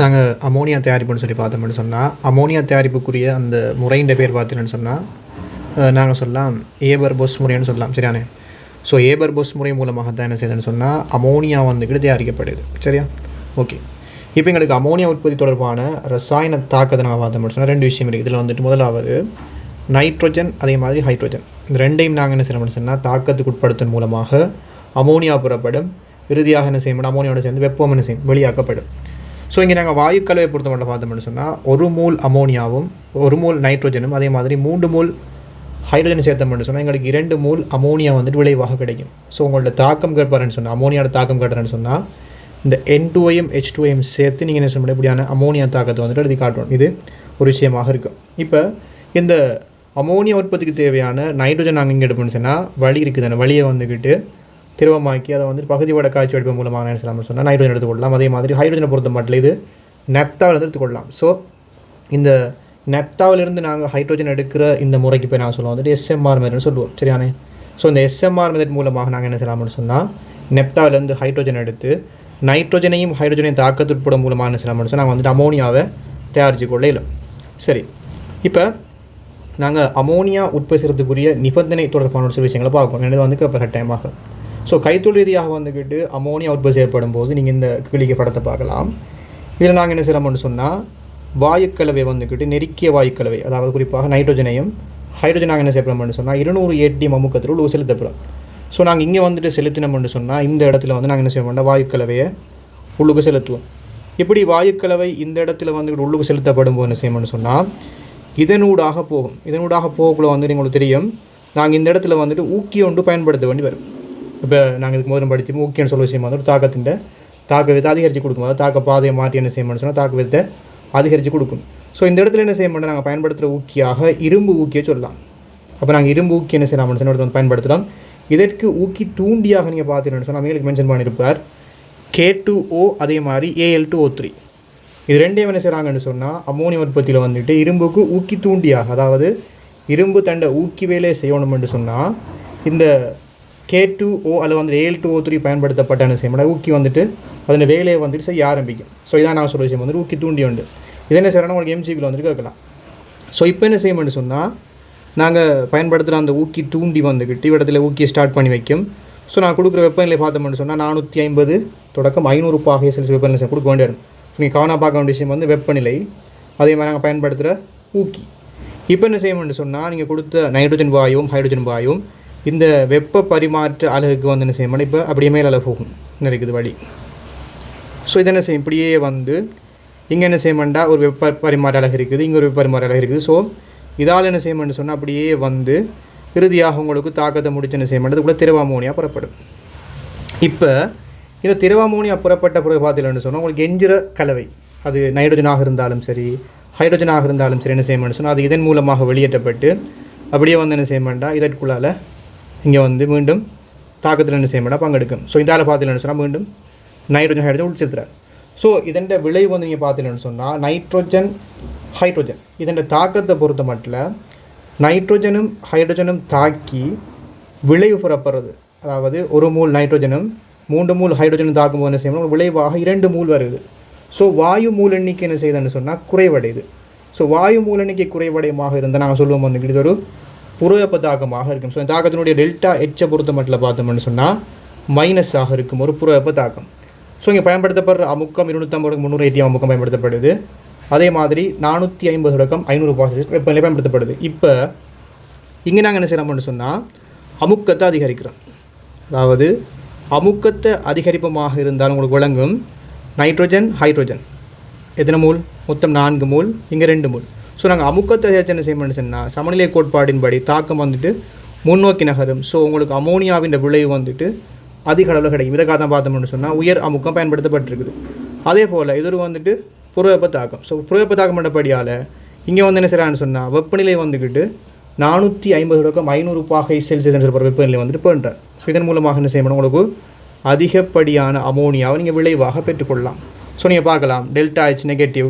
நாங்கள் அமோனியா தயாரிப்புன்னு சொல்லி பார்த்தோம்னு சொன்னால் அமோனியா தயாரிப்புக்குரிய அந்த முறையின் பேர் பார்த்தீங்கன்னு சொன்னால் நாங்கள் சொல்லலாம் ஏபர் போஸ் முறைன்னு சொல்லலாம் சரியானே ஸோ ஏபர் போஸ் முறை மூலமாக தான் என்ன செய்யுதுன்னு சொன்னால் அமோனியா வந்துக்கிட்டு தயாரிக்கப்படுது சரியா? ஓகே இப்போ எங்களுக்கு அமோனியா உற்பத்தி தொடர்பான ரசாயன தாக்கத்தை நாங்கள் பார்த்தோம்னு சொன்னால் ரெண்டு விஷயம் இருக்குது இதில் வந்துட்டு முதலாவது நைட்ரோஜன் அதே மாதிரி ஹைட்ரோஜன். இந்த ரெண்டையும் நாங்கள் என்ன செய்யணும்னு சொன்னால் தாக்கத்துக்கு உட்படுத்தும் மூலமாக அமோனியா புறப்படும். இறுதியாக என்ன செய்யணும் அமோனியாவோட சேர்ந்து வெப்பம் என்ன செய்யும்? வெளியாக்கப்படும். ஸோ இங்கே நாங்கள் வாயுக்கலவை பொறுத்த மட்டும் பார்த்தோம்னு சொன்னால் ஒரு மூல் அமோனியாவும் ஒரு மூல் நைட்ரோஜனும் அதே மாதிரி மூன்று மூல் ஹைட்ரஜன் சேர்த்தோம்னு சொன்னால் எங்களுக்கு இரண்டு மூல் அமோனியா வந்துட்டு விளைவாக கிடைக்கும். ஸோ உங்களோட தாக்கம் கேட்பாருன்னு சொன்னால் அமோனியாவோட தாக்கம் கேட்டுறேன்னு சொன்னால் இந்த என் டூவையும் ஹெச் டூவையும் சேர்த்து நீங்கள் என்ன சொல்ல இப்படியான அமோனியா தாக்கத்தை வந்துட்டு எழுதி காட்டணும். இது ஒரு விஷயமாக இருக்கும் இப்போ இந்த அமோனியா உற்பத்திக்கு தேவையான நைட்ரஜன் நாங்கள் இங்கே எடுப்போம்னு சொன்னால் வழி இருக்குது தானே வழியை வந்துக்கிட்டு திரவமாக்கி அதை வந்து பகுதியோட காய்ச்சி வெடிப்பு மூலமாக என்ன செய்யலாம்னு சொன்னால் நைட்ரோஜன் எடுத்துக்கொள்ளலாம் அதே மாதிரி ஹைட்ரஜனை பொறுத்த மட்டும் இது நெப்தாவில் எடுத்துக்கொள்ளலாம் ஸோ இந்த நெப்தாவிலிருந்து நாங்கள் ஹைட்ரஜன் எடுக்கிற இந்த முறைக்கு போய் நான் சொல்லுவோம். வந்துட்டு எஸ்எம்ஆர் மெதட்னு சொல்லுவோம். சரியானே? ஸோ இந்த எஸ்எம்ஆர் மெதட் மூலமாக நாங்கள் என்ன செய்யலாம்னு சொன்னால் நெப்தாவிலேருந்து ஹைட்ரஜன் எடுத்து நைட்ரஜனையும் ஹைட்ரஜனையும் தாக்கத்துட்படும் மூலமாக என்ன செய்யலாம்னு சொன்னால் நாங்கள் வந்துட்டு அமோனியாவை தயாரித்து கொள்ள சரி. இப்போ நாங்கள் அமோனியா உற்பத்தி செய்கிறதுக்குரிய நிபந்தனை தொடர்பான ஒரு சில விஷயங்களை பார்க்கணும் எனக்கு வந்து இப்போ கட்டாயமாக ஸோ கைத்தொழில் ரீதியாக வந்துக்கிட்டு அமோனியா உற்பத்தி செய்யப்படும் போது நீங்கள் இந்த கிளிக்க படத்தை பார்க்கலாம். இதில் நாங்கள் என்ன செய்யலாம்னு சொன்னால் வாயுக்கலவை வந்துக்கிட்டு நெருக்கிய வாயுக்கலவை அதாவது குறிப்பாக நைட்ரோஜனையும் ஹைட்ரோஜன் நாங்கள் என்ன செய்யப்படும்னு சொன்னால் இருநூறு ஏடி அமுக்கத்தில் உள்ள செலுத்தப்படும். ஸோ நாங்கள் இங்கே வந்துட்டு செலுத்தினோம்னு சொன்னால் இந்த இடத்துல வந்து நாங்கள் என்ன செய்வோம்னா வாயுக்கலவையை உள்ளுக்கு செலுத்துவோம். இப்படி வாயுக்கலவை இந்த இடத்துல வந்துக்கிட்டு உள்ளுக்கு செலுத்தப்படும் போது என்ன செய்யணும்னு சொன்னால் இதனூடாக போகும். இதனூடாக போகக்குள்ள வந்துட்டு உங்களுக்கு தெரியும் நாங்கள் இந்த இடத்துல வந்துட்டு ஊக்கி ஒன்று பயன்படுத்த வேண்டி வரும். இப்போ நாங்கள் இதுக்கு முதல்ல படித்து முக்கியம்னு சொல்ல விஷயம் வந்து ஒரு தாக்கத்தின் தாக்க விதத்தை அதிகரித்து கொடுக்கும். அதாவது தாக்க பாதையை மாற்றி என்ன செய்யணும்னு சொன்னால் தாக்க விதத்தை அதிகரித்து கொடுக்கும். ஸோ இந்த இடத்துல என்ன செய்ய மாட்டோம்? நாங்கள் பயன்படுத்துகிற ஊக்கியாக இரும்பு ஊக்கியை சொல்லலாம். அப்போ நாங்கள் இரும்பு ஊக்கி என்ன செய்யலாம்னு மனுஷன் வந்து பயன்படுத்தலாம். இதற்கு ஊக்கி தூண்டியாக நீங்கள் பார்த்தீங்கன்னு சொன்னால் அவங்களுக்கு மென்ஷன் பண்ணியிருப்பார். கே டூ ஓ அதே மாதிரி ஏஎல் டூ ஓ த்ரீ இது ரெண்டையும் என்ன செய்கிறாங்கன்னு சொன்னால் அம்மோனியம் உற்பத்தியில் வந்துட்டு இரும்புக்கு ஊக்கி தூண்டியாக அதாவது இரும்பு தண்டை ஊக்கி வேலையை செய்யணும்னு சொன்னால் இந்த கே டூ ஓ அல்லது வந்து ஏல் டூ ஓ த்ரீ பயன்படுத்தப்பட்ட என்ன செய்யணும் ஊக்கி வந்துட்டு அதன் வேலையை வந்துட்டு செய்ய ஆரம்பிக்கும். ஸோ இதான் நான் சொல்கிற விஷயம் வந்துட்டு ஊக்கி தூண்டி உண்டு. இது என்ன செய்யறோம்னா உங்களுக்கு எம்சிபியில் வந்துட்டு கேட்கலாம். ஸோ இப்போ என்ன செய்யணும்னு சொன்னால் நாங்கள் பயன்படுத்துகிற அந்த ஊக்கி தூண்டி வந்துக்கிட்டு இடத்துல ஊக்கியை ஸ்டார்ட் பண்ணி வைக்கும். ஸோ நான் கொடுக்குற வெப்பநிலை பார்த்தோம்னு சொன்னால் நானூற்றி ஐம்பது தொடக்கம் ஐநூறு பாகை செல்சியஸ் வெப்பநிலை கொடுக்க வேண்டிய நீங்கள் கவனம் பார்க்க வேண்டிய விஷயம் வந்து வெப்பநிலை அதே மாதிரி நாங்கள் பயன்படுத்துகிற ஊக்கி. இப்போ என்ன செய்யணும்னு சொன்னால் நீங்கள் கொடுத்த நைட்ரஜன் வாயும் ஹைட்ரஜன் வாயும் இந்த வெப்ப பரிமாற்ற அலகுக்கு வந்து என்ன செய்யும்? இப்போ அப்படியே மேலே அலகு போகும். இந்த வழி. ஸோ இது என்ன செய்யும்? இப்படியே வந்து இங்கே என்ன செய்யமாண்டா ஒரு வெப்ப பரிமாற்ற அலகு இருக்குது இங்கே ஒரு வெப்ப பரிமாற்ற அலகு இருக்குது. ஸோ இதால் என்ன செய்யணும்னு சொன்னால் அப்படியே வந்து இறுதியாக உங்களுக்கு தாக்கத்தை முடிச்சு என்ன செய்ய கூட திரவ புறப்படும். இப்போ இந்த திரவ புறப்பட்ட பிறகு பார்த்தீங்கன்னு சொன்னால் உங்களுக்கு எஞ்சிற கலவை அது நைட்ரஜனாக இருந்தாலும் சரி ஹைட்ரஜனாக இருந்தாலும் சரி என்ன செய்ய சொன்னால் அது இதன் மூலமாக வெளியேற்றப்பட்டு அப்படியே வந்து என்ன செய்யமெண்டா இதற்குள்ளால் இங்கே வந்து மீண்டும் தாக்கத்தில் என்ன செய்ய மாட்டா பங்கெடுக்கும் ஸோ இதால் பார்த்தீங்கன்னு சொன்னால் மீண்டும் நைட்ரோஜன் ஹைட்ரஜன் உள்செலுத்துறாரு ஸோ இதன் விளைவு வந்து நீங்கள் பார்த்தீங்கன்னு சொன்னால் நைட்ரோஜன் ஹைட்ரோஜன் இதன் தாக்கத்தை பொறுத்த மட்டும் நைட்ரோஜனும் ஹைட்ரஜனும் தாக்கி விளைவு புறப்படுறது. அதாவது ஒரு மூல் நைட்ரோஜனும் மூன்று மூல் ஹைட்ரஜனும் தாக்கும்போது என்ன செய்யணும்? விளைவாக இரண்டு மூல் வருது. ஸோ வாயு மூல் எண்ணிக்கை என்ன செய்யுதுன்னு சொன்னால் குறைவடையுது. ஸோ வாயு மூல் எண்ணிக்கை குறைவடையமாக இருந்தால் நாங்கள் சொல்லுவோம் வந்து இது ஒரு புறவெப்ப தாக்கமாக இருக்கும். ஸோ இந்த தாக்கத்தினுடைய டெல்டா எச்சை பொறுத்த மட்டும் பார்த்தோம்னு சொன்னால் மைனஸாக இருக்கும் ஒரு புறவெப்ப தாக்கம் ஸோ இங்கே பயன்படுத்தப்படுற அமுக்கம் இருநூற்றம்பது முந்நூறு ஏடிஎம் அமுக்கம் பயன்படுத்தப்படுது. அதே மாதிரி நானூற்றி ஐம்பது தொடக்கம் ஐநூறு பாசிட்டிவ் வெப்பநிலை பயன்படுத்தப்படுது. இப்போ இங்கே நாங்கள் என்ன செய்கிறோம்னு சொன்னால் அமுக்கத்தை அதிகரிக்கிறோம். அதாவது அமுக்கத்தை அதிகரிப்பமாக இருந்தால் உங்களுக்கு விளங்கும் நைட்ரோஜன் ஹைட்ரோஜன். எத்தனை மூல்? மொத்தம் நான்கு மூல் இங்கே ரெண்டு மூல். ஸோ நாங்கள் அமுக்கத்தை அதிகரித்து என்ன செய்ய சொன்னால் சமநிலை கோட்பாடின்படி தாக்கம் வந்துட்டு முன்னோக்கி நகரும். ஸோ உங்களுக்கு அமோனியாவின் விளைவு வந்துட்டு அதிக அளவில் கிடைக்கும். இதை தான் பார்த்தோம்னு சொன்னால் உயர் அமுக்கம் பயன்படுத்தப்பட்டிருக்குது. அதே போல் இது ஒரு வந்துட்டு புறவெப்ப தாக்கம். ஸோ புறவெப்ப தாக்கம் பண்ணபடியால் இங்கே வந்து என்ன செய்யறான்னு சொன்னால் வெப்பநிலை வந்துக்கிட்டு நானூற்றி ஐம்பது தொடக்கம் ஐநூறு பாகை செல்சியஸ் சொல்கிற வெப்பநிலை வந்துட்டு பண்ணுறார் ஸோ இதன் மூலமாக என்ன செய்யணும்? உங்களுக்கு அதிகப்படியான அமோனியாவை நீங்கள் விளைவாக பெற்றுக்கொள்ளலாம். ஸோ நீங்கள் பார்க்கலாம். டெல்டா ஹெச் நெகட்டிவ்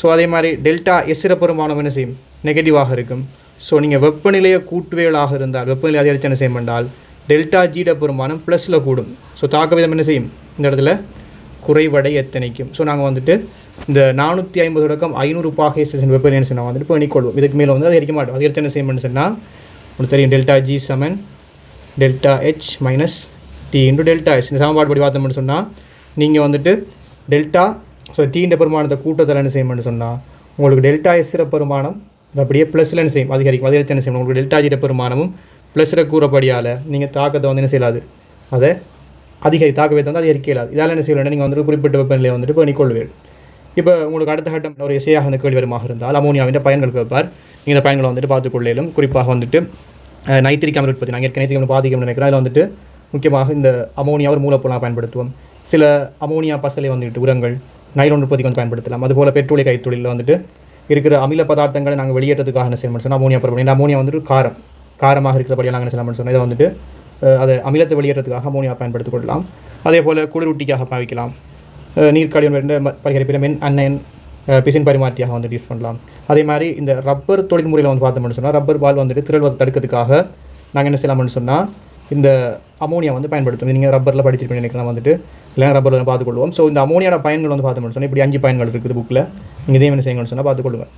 ஸோ அதே மாதிரி டெல்டா எஸ்ஸிற பெருமானம் என்ன செய்யும்? நெகட்டிவாக இருக்கும். ஸோ நீங்கள் வெப்பநிலையை கூட்டுவேலாக இருந்தால் வெப்பநிலை அதிகரித்து என்ன செய்யும் என்றால் டெல்டா ஜிட பெருமானம் ப்ளஸில் கூடும். ஸோ தாக்க விதம் என்ன செய்யும்? இந்த இடத்துல குறைவடை எத்தனைக்கும். ஸோ நாங்கள் வந்துட்டு இந்த நானூற்றி ஐம்பது தொடக்கம் ஐநூறு பாகை ஸ்டேஷன் வெப்பநிலை சொன்னால் வந்துட்டு பண்ணிக்கொள்வோம் இதுக்கு மேலே வந்து அதிகரிக்க மாட்டோம். அதிகரித்து என்ன செய்யணும்னு சொன்னால் உங்களுக்கு தெரியும் delta G seven delta H minus T into delta S இந்த சமன்பாடு படி பார்த்தோம்னு சொன்னால் நீங்கள் வந்துட்டு டெல்டா ஸோ டீண்ட பெருமானத்தை கூட்டத்தில் என்ன செய்யும்னு சொன்னால் உங்களுக்கு டெல்டா எஸ்ஸிற பெருமானம் அப்படியே ப்ளஸில் என்ன செய்யும்? அதிகரிக்கும். அதிகரித்து என்ன செய்யும்? உங்களுக்கு டெல்டா ஜிட பெருமானமும் ப்ளஸில் கூறப்படியால் நீங்கள் தாக்கத்தை வந்து என்ன செய்யலாது. அதை அதிகரி தாக்க வந்து அதிகரிக்க இயலாது. இதால் என்ன செய்யலாம் நீங்கள் வந்துட்டு குறிப்பிட்ட வெப்பநிலையை வந்துட்டு பண்ணிக்கொள்வீர்கள் இப்போ உங்களுக்கு அடுத்த கட்டம் ஒரு இசையாக அந்த கேள்வி வருமாக இருந்தால் அமோனியாவின் பயன்கள் வைப்பார் நீங்கள் இந்த பயன்களை வந்துட்டு பார்த்துக்கொள்ளையிலும் குறிப்பாக வந்துட்டு அஹ், நைத்திரிக் அமில உற்பத்தி. நாங்கள் நைத்திரிக் அமிலம் பாதிக்கும்னு நினைக்கிறேன். அதில் வந்துட்டு முக்கியமாக இந்த அமோனியா ஒரு மூலப்பொருளாக பயன்படுத்துவோம். சில அமோனியா பசலை வந்துட்டு உரங்கள் நைலோன் உற்பத்திக்கு வந்து பயன்படுத்தலாம். அதுபோல் பெட்ரோலிய கைத்தொழிலில் வந்துட்டு இருக்கிற அமில பதார்த்தங்களை நாங்கள் வெளியேற்றதுக்காக என்ன செய்யணும் சொன்னால் அமோனியா பொருள் இந்த அமோனியா வந்துட்டு காரம். காரமாக இருக்கிறபடியாக நாங்கள் என்ன செய்யலாம்னு சொன்னால் இதை வந்துட்டு அதை அமிலத்தை வெளியேற்றதுக்காக அமோனியா பயன்படுத்திக் கொள்ளலாம். அதே போல் குளிரூட்டிக்காக பாவிக்கலாம் நீர்க்கழிவு பரிகரிப்பில் மென் அண்ணன் பிசின் பரிமாற்றியாக வந்துட்டு யூஸ் பண்ணலாம். அதே மாதிரி இந்த ரப்பர் தொழில்முறையில் வந்து பார்த்தோம்னு சொன்னால் ரப்பர் பால் வந்துட்டு திரள்வதை தடுக்கிறதுக்காக நாங்கள் என்ன செய்யலாம்னு சொன்னால் இந்த அமோனியா வந்து பயன்படுத்தும். நீங்கள் ரப்பரில் படிச்சிருப்பீங்க நினைக்கலாம் வந்துட்டு. இல்லை ரப்பரில் வந்து பார்த்துக்கொள்வோம். ஸோ இந்த அமோனியோட பயன்கள் வந்து பார்த்தோம்னு சொன்னால் இப்படி அஞ்சு பயன்கள் இருக்குது புக்கில் நீங்கள் இதே என்ன செய்யுங்கன்னு சொன்னால் பார்த்துக்கொள்ளுங்க.